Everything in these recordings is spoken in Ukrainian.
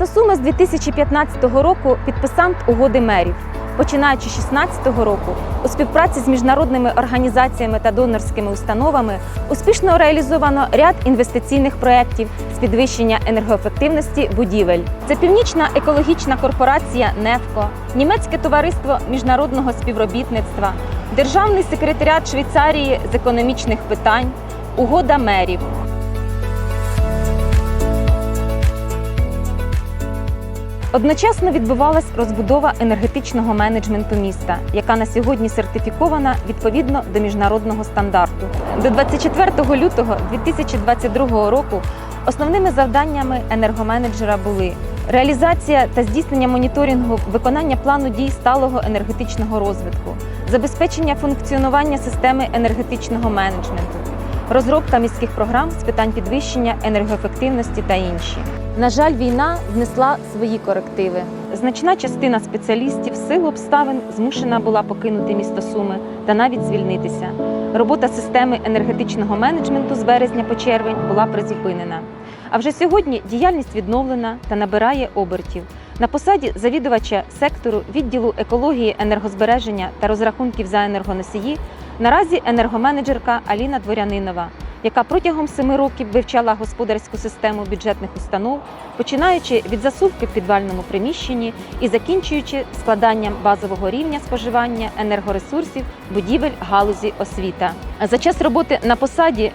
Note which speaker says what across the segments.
Speaker 1: Місто Суми з 2015 року підписант угоди мерів. Починаючи з 2016 року, у співпраці з міжнародними організаціями та донорськими установами успішно реалізовано ряд інвестиційних проєктів з підвищення енергоефективності будівель. Це Північна екологічна корпорація «Нефко», Німецьке товариство міжнародного співробітництва, Державний секретаріат Швейцарії з економічних питань, угода мерів. Одночасно відбувалась розбудова енергетичного менеджменту міста, яка на сьогодні сертифікована відповідно до міжнародного стандарту. До 24 лютого 2022 року основними завданнями енергоменеджера були реалізація та здійснення моніторингу виконання плану дій сталого енергетичного розвитку, забезпечення функціонування системи енергетичного менеджменту, розробка міських програм з питань підвищення енергоефективності та інші. На жаль, війна внесла свої корективи. Значна частина спеціалістів в силу обставин змушена була покинути місто Суми та навіть звільнитися. Робота системи енергетичного менеджменту з березня по червень була призупинена. А вже сьогодні діяльність відновлена та набирає обертів. На посаді завідувача сектору відділу екології, енергозбереження та розрахунків за енергоносії наразі енергоменеджерка Аліна Дворянинова, яка протягом семи років вивчала господарську систему бюджетних установ, починаючи від засувки в підвальному приміщенні і закінчуючи складанням базового рівня споживання енергоресурсів будівель галузі освіта. За час роботи на посаді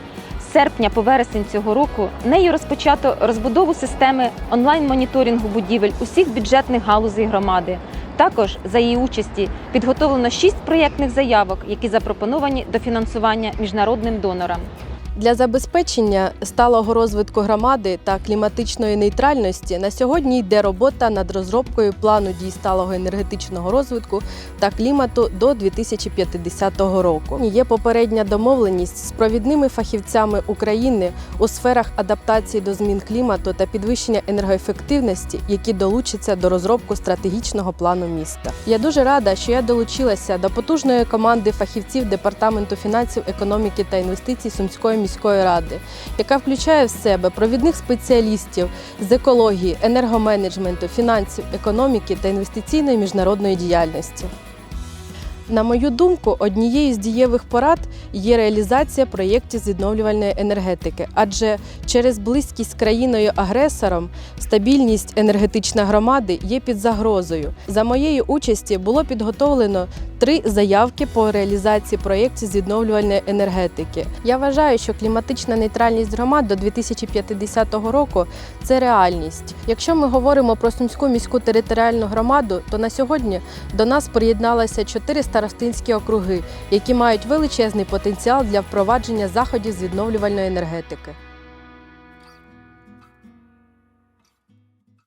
Speaker 1: серпня по вересень цього року нею розпочато розбудову системи онлайн-моніторингу будівель усіх бюджетних галузей громади. Також за її участі підготовлено шість проєктних заявок, які запропоновані до фінансування міжнародним донорам.
Speaker 2: Для забезпечення сталого розвитку громади та кліматичної нейтральності на сьогодні йде робота над розробкою плану дій сталого енергетичного розвитку та клімату до 2050 року. Є попередня домовленість з провідними фахівцями України у сферах адаптації до змін клімату та підвищення енергоефективності, які долучаться до розробки стратегічного плану міста. Я дуже рада, що я долучилася до потужної команди фахівців департаменту фінансів, економіки та інвестицій Сумської міської ради, яка включає в себе провідних спеціалістів з екології, енергоменеджменту, фінансів, економіки та інвестиційної міжнародної діяльності. На мою думку, однією з дієвих порад є реалізація проєктів з відновлювальної енергетики, адже через близькість країною-агресором стабільність енергетичної громади є під загрозою. За моєї участі було підготовлено три заявки по реалізації проєктів з відновлювальної енергетики. Я вважаю, що кліматична нейтральність громад до 2050 року це реальність. Якщо ми говоримо про Сумську міську територіальну громаду, то на сьогодні до нас приєдналися чотири старостинські округи, які мають величезний потенціал для впровадження заходів з відновлювальної енергетики.